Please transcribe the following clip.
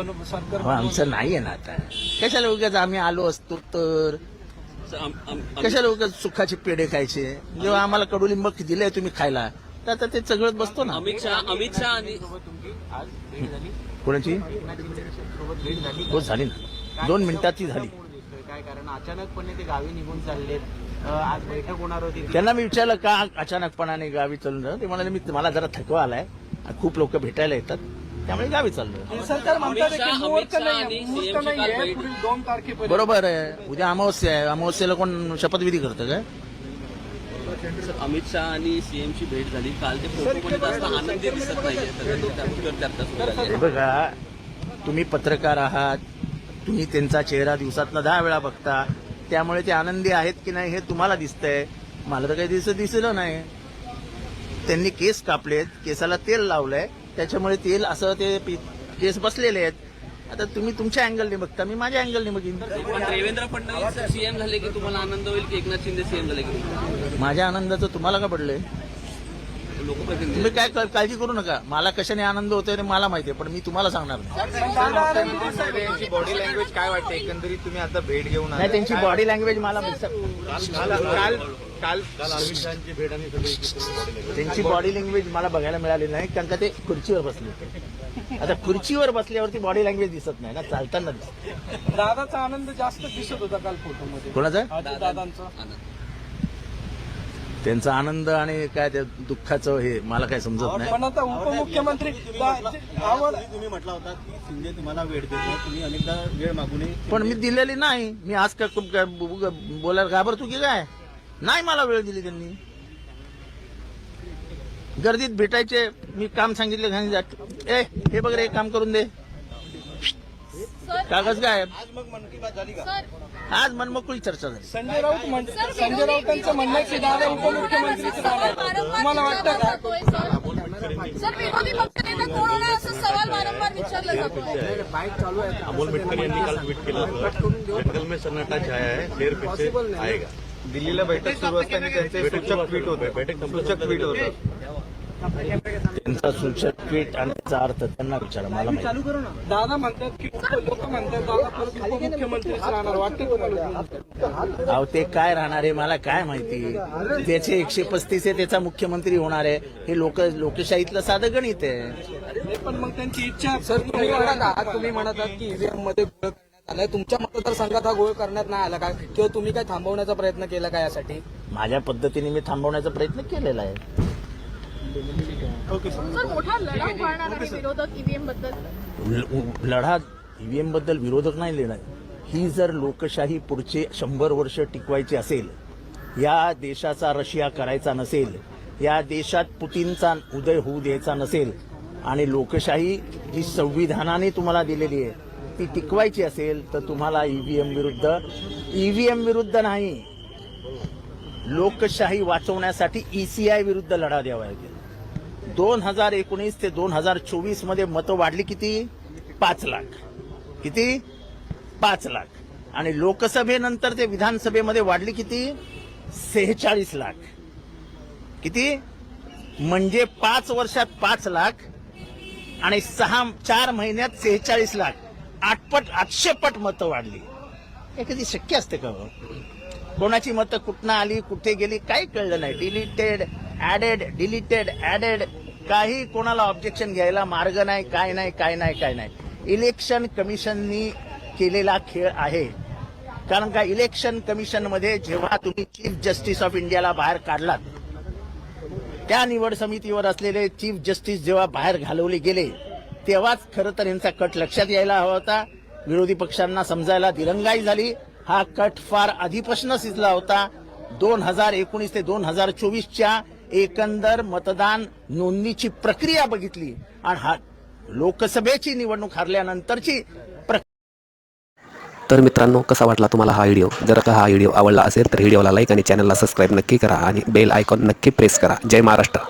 अहो, आमचं नाही आहे ना आता. कशाला उगाच आम्ही आलो असतो तर? कशाला उगाच सुखाचे पेढे खायचे? जेव्हा आम्मला कडुलिंब दिले तुम्ही खायला तर आता ते सगळं बसतो ना. अमित शहा अमित शहा आणि आज भेट झाली कोणाची? हो झाली ना. दोन मिनिटाची झाली. काय कारण अचानकपणे ते गावी निघून चाललेत. अं, आज बैठक होणार होती त्यांना मी विचारलं का अचानकपणाने गावी चालून? ते म्हणाले मी मला जरा थकवा आलाय. खूप लोक भेटायला येतात. त्यामुळे गावी चाललो सरकार म्हणतात की मुहूर्त नाहीये, पुढील दोन तारखेपर्यंत. बरोबर आहे. उद्या अमावस्या आहे. अमावस्येला कोण शपथविधी करतं काय? अमित शहा आणि सीएम ची भेट झाली. काल ते फोटोमध्ये जास्त आनंदी दिसत नाहीये हे आहे. बघा तुम्ही पत्रकार आहात तुम्ही त्यांचा चेहरा दिवसातनं दहा वेळा बघता त्यामुळे ते आनंदी आहेत की नाही हे तुम्हाला दिसतंय. मला तर काही दिसत दिसलं नाही. त्यांनी केस कापलेत केसाला तेल लावलंय त्याच्यामुळे तेल असं ते केस बसलेले आहेत. आता तुम्ही तुमच्या अँगलने बघता मी माझ्या अँगलने बघीन. देवेंद्र फडणवीस सीएम झाले की तुम्हाला आनंद होईल की एकनाथ शिंदे सीएम झाले की माझ्या आनंदाचं तुम्हाला का पडलंय? तुम्ही काय का- काळजी करू नका. मला कशाने आनंद होतोय ते मला माहितीये पण मी तुम्हाला सांगणार नाही. यांची बॉडी लँग्वेज काय वाटते एकंदरीत तुम्ही आता भेट घेऊन नाही त्यांची बॉडी लँग्वेज मला काल काल त्यांची बॉडी लँग्वेज मला बघायला मिळाली नाही कारण का ते खुर्चीवर बसले होते. आता खुर्चीवर बसल्यावरती बॉडी लँग्वेज दिसत नाही ना चालताना दिसत. दादाचा आनंद जास्त दिसत होता काल फोटोमध्ये कोणाचा? दादांचा. आनंद त्यांचा आनंद आणि काय त्या दुःखाचं हे मला काय समजत नाही. पण आता उपमुख्यमंत्री आवड तुम्ही म्हटला होता की शिंदे तुम्हाला वेळ देतो तुम्ही अनेकदा वेळ मागूनही पण मी दिलेली नाही. मी आज काय खूप काय ब- ब- बोलायला घाबरतो की काय? नाही मला वेळ दिली त्यांनी. गर्दीत भेटायचे मी काम सांगितले सांगितलं ए हे बघ रे एक काम करून दे. कागज काय? आज मग मन की बात झाली का? आज मनमोकळी चर्चा झाली. संजय राऊत संजय राऊतांचं म्हणणं आहे की दादा उपमुख्यमंत्रीच राहणार तुम्हाला वाटतं का? सर. विरोधी पक्षनेता कोण होणार असं सवाल वारंवार विचारला जातो अमोल मिटकर यांनी काल ट्विट केलं होतं. जंगल में सन्नाटा छाया है शेर पीछे आएगा. दिल्लीला बैठक सुरू असताना त्यांचे सूचक ट्विट होतं. सूचक ट्विट होतं. त्यांचा सूचक ट्विट आणि त्याचा अर्थ त्यांना विचारा मला माहिती. दादा म्हणतात की लोक म्हणतात दादा परत उपमुख्यमंत्रीच राहणार. वाटतं तुम्हाला अहो ते काय राहणार आहे मला काय माहिती? त्याचे एकशे पस्तीस आहे त्याचा मुख्यमंत्री होणार आहे. हे लोक लोकशाहीतलं साधं गणित आहे. पण मग त्यांची इच्छा सर तुम्ही म्हणत आहात तुम्ही म्हणत आहात की ईव्हीएममध्ये गोळ करण्यात आलाय. तुमच्या मतदारसंघात हा गोळ करण्यात नाही आला का? किंवा तुम्ही काय थांबवण्याचा प्रयत्न केला का यासाठी? माझ्या पद्धतीने मी थांबवण्याचा प्रयत्न केलेला आहे. सर. मोठा लढा उभारणार आहे विरोधक ईव्हीएमबद्दल? लढा ईव्हीएमबद्दल विरोधक नाही लिहिणार. ही जर लोकशाही पुढचे शंभर वर्ष टिकवायची असेल या देशाचा रशिया करायचा नसेल या देशात पुतीनचा उदय होऊ द्यायचा नसेल आणि लोकशाही जी संविधानाने तुम्हाला दिलेली आहे ती टिकवायची असेल तर तुम्हाला ईव्हीएम विरुद्ध ईव्हीएम विरुद्ध नाही. लोकशाही वाचवण्यासाठी ईसीआय विरुद्ध लढा द्यावा लागेल. दोन हजार एकोणीस ते दोन हजार चोवीसमध्ये मतं वाढली किती? पाच लाख. किती? पाच लाख. आणि लोकसभेनंतर ते विधानसभेमध्ये वाढली किती? सेहेचाळीस लाख. किती? म्हणजे पाच वर्षात पाच लाख आणि सहा चार महिन्यात सेहेचाळीस लाख. आठपट आठशे पट मतं वाढली. हे कधी शक्य असते का हो? कोणाची मतं कुठनं आली कुठे गेली काही कळलं नाही. डिलिटेड ॲडेड डिलिटेड ॲडेड काही कोणाला ऑब्जेक्शन घ्यायला मार्ग नाही काय नाही काय नाही काय नाही. इलेक्शन कमिशननी केलेला खेळ आहे. कारण का इलेक्शन कमिशनमध्ये जेव्हा तुम्ही चीफ जस्टिस ऑफ इंडियाला बाहेर काढलात त्या निवड समितीवर असलेले चीफ जस्टिस जेव्हा बाहेर घालवले गेले तेव्हाच खरं तर यांचा कट लक्षात यायला हवा होता. विरोधी पक्षांना समजायला दिरंगाई झाली. हा कट फार आधीपासून शिजला होता. दोन हजार एकोणीस ते दोन हजार चोवीसच्या एकंदर मतदान नोंदणीची प्रक्रिया बघितली आणि हा लोकसभेची निवडणूक हरल्यानंतरची तर मित्रांनो कसा वाटला तुम्हाला हा व्हिडिओ? जर का हा व्हिडिओ आवडला असेल तर व्हिडिओला लाईक आणि चॅनलला सबस्क्राईब नक्की करा आणि बेल आयकॉन नक्की प्रेस करा. जय महाराष्ट्र.